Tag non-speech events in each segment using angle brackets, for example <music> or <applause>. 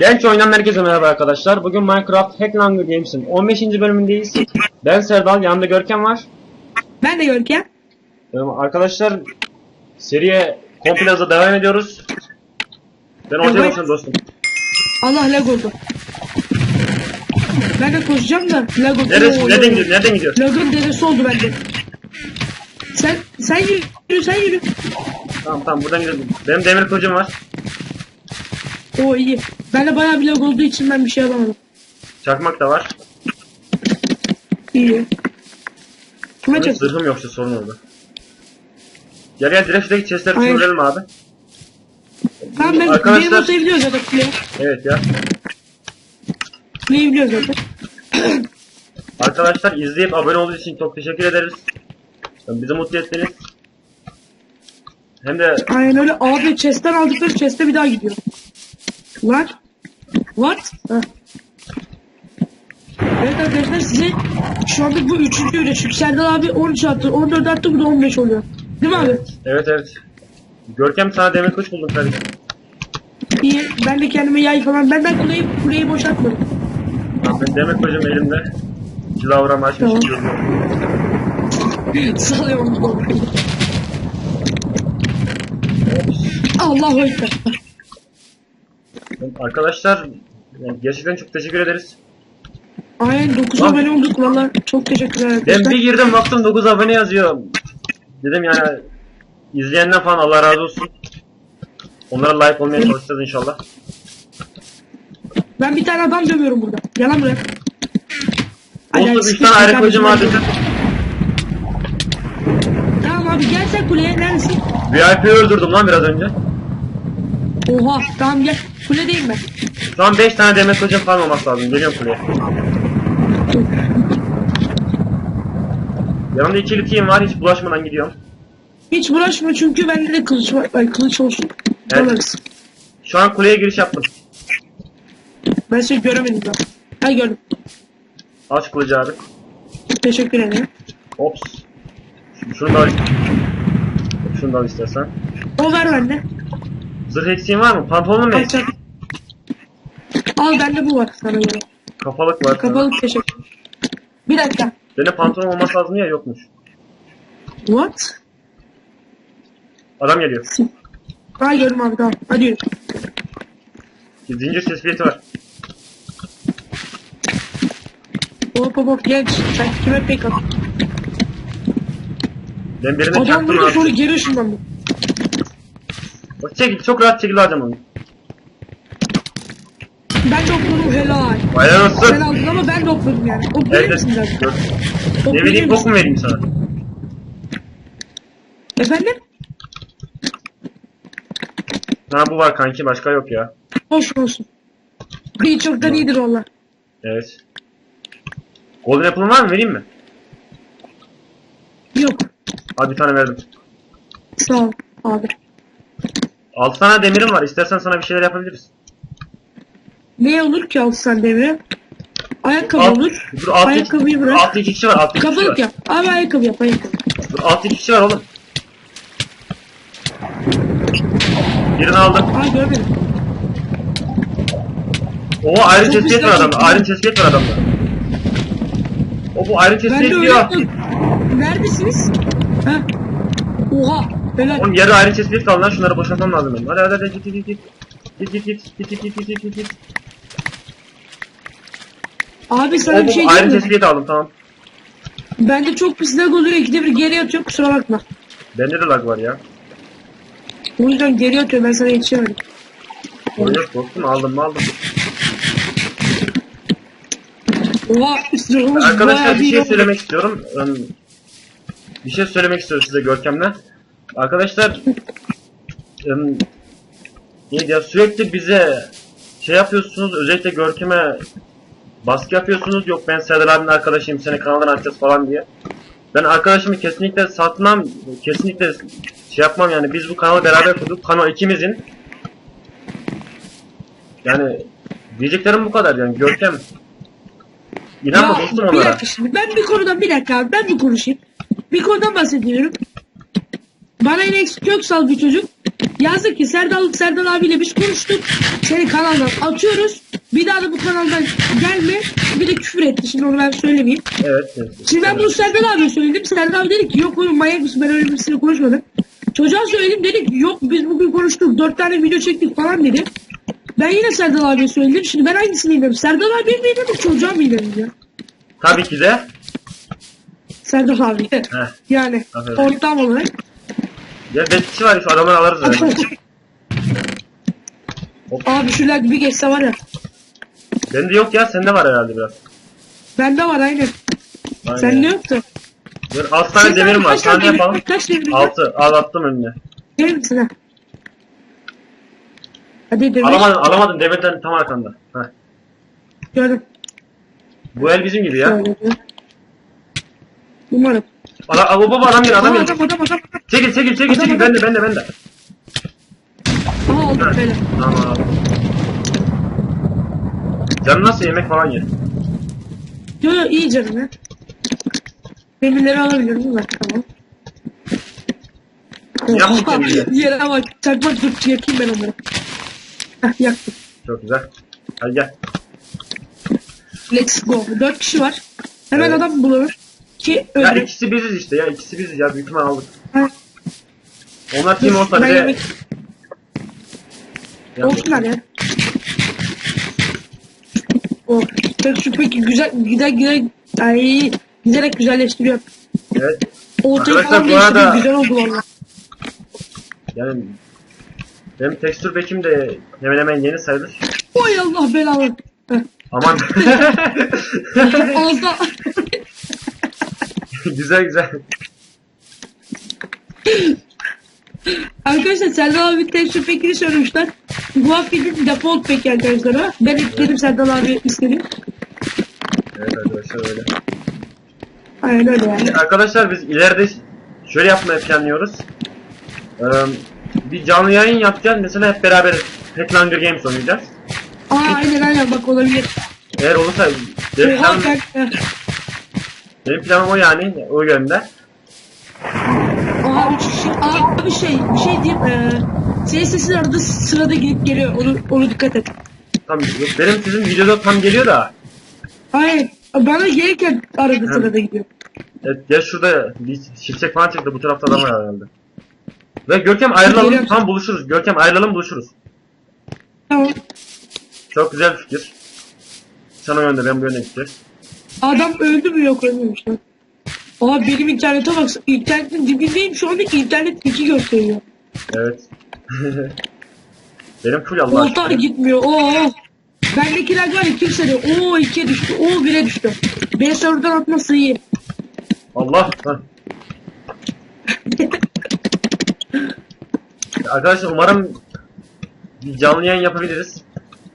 Genç oynayan herkese merhaba arkadaşlar. Bugün Minecraft Hack Hunger Games'in 15. bölümündeyiz. Ben Serdal, yanımda Görkem var. Ben de Görkem. Ee, Arkadaşlar seriye komple hızla devam ediyoruz. Ben ortaya Evet. dostum. Allah lag oldu. Ben de koşacağım da lag oldu. Neresi, nereden gidiyor? Nereden gidiyor? Lagın deresi oldu bende. Sen sen yürü sen yürü. Tamam tamam buradan gidelim. Benim demir kılıcım var. O iyi. Bende bayağı bir lag olduğu için ben bir şey alamadım. Çakmak da var. İyi. Kime Benim çaktın? zırhım yoksa sorun oldu. Gel gel direkt şuradaki chestleri Hayır. sömürelim abi. Tamam ben Arkadaşlar- benim olsayı biliyoruz zaten. Evet ya. Kuleyi biliyoruz zaten. <clears throat> Arkadaşlar izleyip abone olduğunuz için çok teşekkür ederiz. Bizi mutlu ettiniz. Hem de Aynen öyle. Abi chest'ten aldıkları chest'e bir daha gidiyor. What? What? Heh. Evet arkadaşlar size şu anda bu üçüncü öyle. Çünkü Serdal abi 13 attı, 14 attı, bu da 15 oluyor. Değil mi abi? evet evet. Görkem sana demir kılıç buldum kardeşim. İyi. Ben de kendime yay falan. Ben ben kuleyi, kuleyi boşaltmadım. Tamam, Ben demir kılıcım elimde. Cilavram açmışım. Tamam. Salıyorum. Allahu Ekber. Arkadaşlar yani gerçekten çok teşekkür ederiz. Aynen 9 Lan. abone olduk valla. Çok teşekkürler Ben arkadaşlar. bir girdim baktım 9 abone yazıyor. Dedim yani izleyenden falan Allah razı olsun. Onlara like olmaya çalışacağız inşallah. Ben bir tane adam dövüyorum burada. Yalan bırak. Dostum 3 siktir tane ben- dedim. Tamam abi gel sen kuleye. Neredesin? VIP'yi öldürdüm lan biraz önce. Oha tamam gel. Kuledeyim ben. Şu an 5 tane demir kılıcım falan olması lazım. Geliyorum kuleye. Yanımda ikili team var hiç bulaşmadan gidiyorum. Hiç uğraşma çünkü bende de kılıç var. Ay, kılıç olsun. Evet. Şu an kuleye giriş yaptım. Ben seni göremedim daha. Ha gördüm. Şu kılıcı abi. Teşekkür ederim. Ops. Şunu da al. Şunu da al istersen. O ver bende. Zırh eksiğin var mı? Pantolonun mu Al eksik? sen. Al bende bu var sana göre. Kafalık var. Kapalı teşekkür. Bir dakika. Benim pantolon olması lazım ya yokmuş. What? Adam geliyor. Ha gördüm abi tamam. Hadi yürü. Zincir tespiti var. Hop hop hop genç. Sen kime pek at? Ben birine Adam vurdu sonra abi. geri ışınlandı. Bak çekil, çok rahat çekil alacağım onu. Ben de okudum helal. Helal Sen olsun. aldın ama ben de okudum yani. Okuyabilir Evet, zaten? Ne vereyim, bok mu vereyim sana? Efendim? Ha bu var kanki, başka yok ya. Hoş olsun. Bir çoktan iyidir valla. Evet. Golden Apple'ın var mı? Vereyim mi? Yok. Hadi bir tane verdim. Sağ ol abi. 6 tane demirim var. İstersen sana bir şeyler yapabiliriz. Ne olur ki al sen devre? Ayakkabı Alt- olur. Dur, altı, Ayakkabıyı bırak. Altı iki kişi var. Altı iki kişi var. Kafalık yap. Abi ayakkabı yap ayakkabı. Dur, altı iki kişi var oğlum. Birini aldım. Aa görmedim. O ayrı Çok güzel var adamda. çekti. Ayrı tespit var adamda. O bu ayrı Ben öyle diyor. yaptım. Neredesiniz? Ha? Oha. Helal. Oğlum yarı ayrı tespit kaldı lan şunları boşaltmam lazım benim. Hadi hadi hadi git git git git. Git git git git git git git git. Abi sana O bir şey ayrı diyeyim mi? tespit aldım tamam. Bende çok pis lag oluyor. İkide bir geri atıyor. Kusura bakma. Bende de lag var ya. O yüzden geri atıyor. Ben sana yetişemedim. Sorun yok dostum aldım mı aldım. Oha. Üstüne Arkadaşlar bir şey söylemek istiyorum. Bir şey söylemek istiyorum size Görkem'le. Arkadaşlar neydi ya sürekli bize şey yapıyorsunuz özellikle Görkem'e baskı yapıyorsunuz yok ben Serdar abinin arkadaşıyım seni kanaldan atacağız falan diye. Ben arkadaşımı kesinlikle satmam kesinlikle şey yapmam yani biz bu kanalı beraber kurduk kanal ikimizin yani diyeceklerim bu kadar yani Görkem İnanma Ya, dostum bir onlara. dakika şimdi ben bir konudan bir dakika abi ben bir konuşayım. Bir konudan bahsediyorum. Bana Enes Köksal bir çocuk Yazdık ki Serdal, Serdal abiyle biz konuştuk. Seni kanaldan atıyoruz. Bir daha da bu kanaldan gelme. Bir de küfür etti. Şimdi onu ben söylemeyeyim. Evet. evet. Şimdi ben bunu Serdal abiye söyledim. Serdal abi dedi ki yok oğlum manyak mısın ben öyle birisine konuşmadım. Çocuğa söyledim dedi ki yok biz bugün konuştuk. Dört tane video çektik falan dedi. Ben yine Serdal abiye söyledim. Şimdi ben hangisini inanırım? Serdal abiye mi inanırım çocuğa mı ya? Tabii ki de. Serdal abi. Heh. Yani Aferin. ortam olarak. Ya bekçi var şu adamları alırız. Yani. <laughs> abi şu lag bir geçse var ya. Bende yok ya sende var herhalde biraz. Bende var aynen. Aynen. Sen ne yaptın? Altı tane Sen demirim var. kaç tane Sana ne demir- yapalım? Kaç demirin var? Altı. Al attım önüne. Gelir misin ha? Hadi demir. Alamadın, alamadın demirden tam arkanda. Heh. Gördüm. Bu el bizim gibi ya. Bir. Umarım. Adam, Aa, baba adam gel Aa, adam adam gel. adam adam. Çekil çekil çekil Adam, çekil. adam. Bende bende bende. Aa aldım böyle. Tamam. Canın nasıl yemek falan ye. Yo yo iyi canım ya. Demirleri alabiliyorum mi? Tamam. Oha, demirleri. Yere bak. Çakmak dur yakayım ben onları. Heh yaktım. Çok güzel. Hadi gel. Let's go. Dört kişi var. Hemen Evet. adam bulur. Ki Ya öldü. ikisi biziz işte ya ikisi biziz ya büyük ihtimal aldık. Ha, Onlar team olsa bile yemek... Ya- Olsunlar ya. Oh. Peki şu peki güzel güzel güzel ay giderek güzelleştiriyor. Evet. Ortayı Arkadaşlar, bu arada- Güzel oldu valla. Yani benim tekstür bekim de hemen hemen yeni sayılır. Oy Allah belanı. Aman. <laughs> Ağızda. <laughs> <laughs> güzel güzel. arkadaşlar Serdal abi tekstür pekini söylemişler. Bu hafifin default peki arkadaşlar ha. Ben ekledim Serdal abi istedim. Evet arkadaşlar öyle. Aynen öyle yani. Arkadaşlar biz ileride şöyle yapmayı planlıyoruz. Ee, bir canlı yayın yapacağız. Mesela hep beraber Pet Hunger Games oynayacağız. Aa aynen aynen bak olabilir. Eğer olursa Oha. Benim planım o yani o yönde. Üç kişi. Aa bir şey bir şey diyeyim. Ee, senin sesin arada sırada gidip geliyor. Onu, onu dikkat et. Tam benim sizin videoda tam geliyor da. Hayır. Bana gelirken arada sırada gidiyor. Evet, ya şurada bir şimşek falan çıktı bu tarafta adam var herhalde. Ve Görkem ayrılalım Geliyorum. tam buluşuruz. Görkem ayrılalım buluşuruz. Tamam. Çok güzel fikir. Sen o yönde ben bu yönde gideceğiz. Adam öldü mü yok ölmemiş lan. Aa benim internete bak. İnternetin dibindeyim şu anda internet 2 gösteriyor. Evet. <laughs> benim full Allah Olta aşkına. gitmiyor. Oo. Bendekiler var ya kimse de. Oo 2'ye düştü. Oo 1'e düştü. Beni serverdan atması iyi. Allah. Hah. <laughs> Arkadaşlar umarım bir canlı yayın yapabiliriz.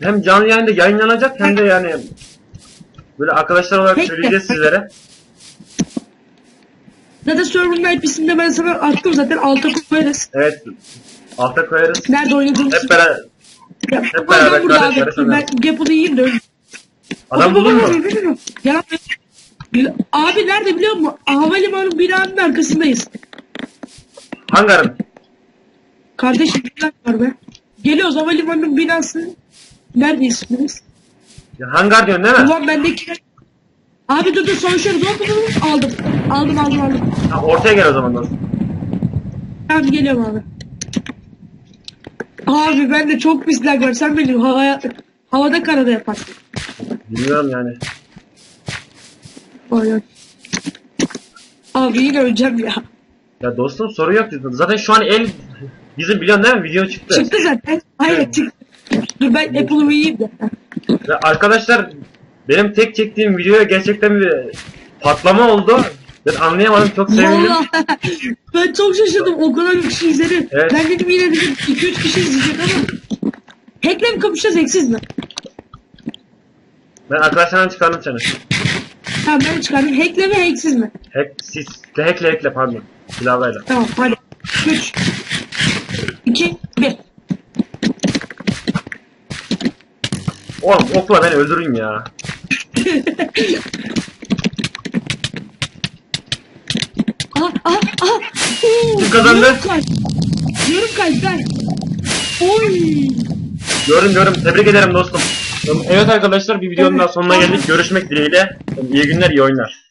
Hem canlı yayında yayınlanacak hem de yani böyle arkadaşlar olarak Peki. söyleyeceğiz sizlere. Zaten server'ın IP'sini de ben sana attım zaten alta koyarız. Evet. Alta koyarız. Nerede oynadığımız. Hep beraber. Ya, hep beraber burada kardeş abi. Ben. Gap'ı yiyeyim de. Adam buldun mu? Gel abi. Nerede biliyor musun? Havalimanı binanın arkasındayız. Hangarın. Kardeşim dakika var be. Geliyoruz havalimanının binası. Neredeyiz biz? Ya hangar diyorsun değil mi? Ulan bendeki... Abi dur dur savaşıyoruz. Hop hop hop. Aldım. Aldım aldım aldım. Ha, ortaya gel o zaman dostum. Tamam geliyorum abi. Abi bende çok pis lag var. Sen beni havaya... Havada karada yaparsın. Bilmiyorum yani. Ay ay. Abi yine öleceğim ya. Ya dostum soru yok. Zaten şu an el bizim biliyorsun değil mi? Video çıktı. Çıktı zaten. Hayır çıktı. Dur ben Apple'ımı yiyeyim de. Arkadaşlar benim tek çektiğim videoya gerçekten bir patlama oldu. Ben anlayamadım çok sevindim. Ben çok şaşırdım. O kadar çok kişi izledi. Evet. Ben dedim yine dedim 2-3 kişi izleyecek ama. Hack'le mi kapışacağız hacksız mi? Ben arkadaşlardan çıkardım seni. Tamam ben çıkardım. Hack'le mi hacksız mi? Hack, siz, hackle hackle pardon. Silahlayla. Tamam hadi. 3 2 1 Oğlum okla beni öldürün ya. Aha aha aha. Oo, Kim kazandı? Yarım kalp. Yarım kalp ben. Oy. Gördüm gördüm. Tebrik ederim dostum. Evet arkadaşlar bir videonun daha sonuna geldik. Görüşmek dileğiyle. İyi günler, iyi oyunlar.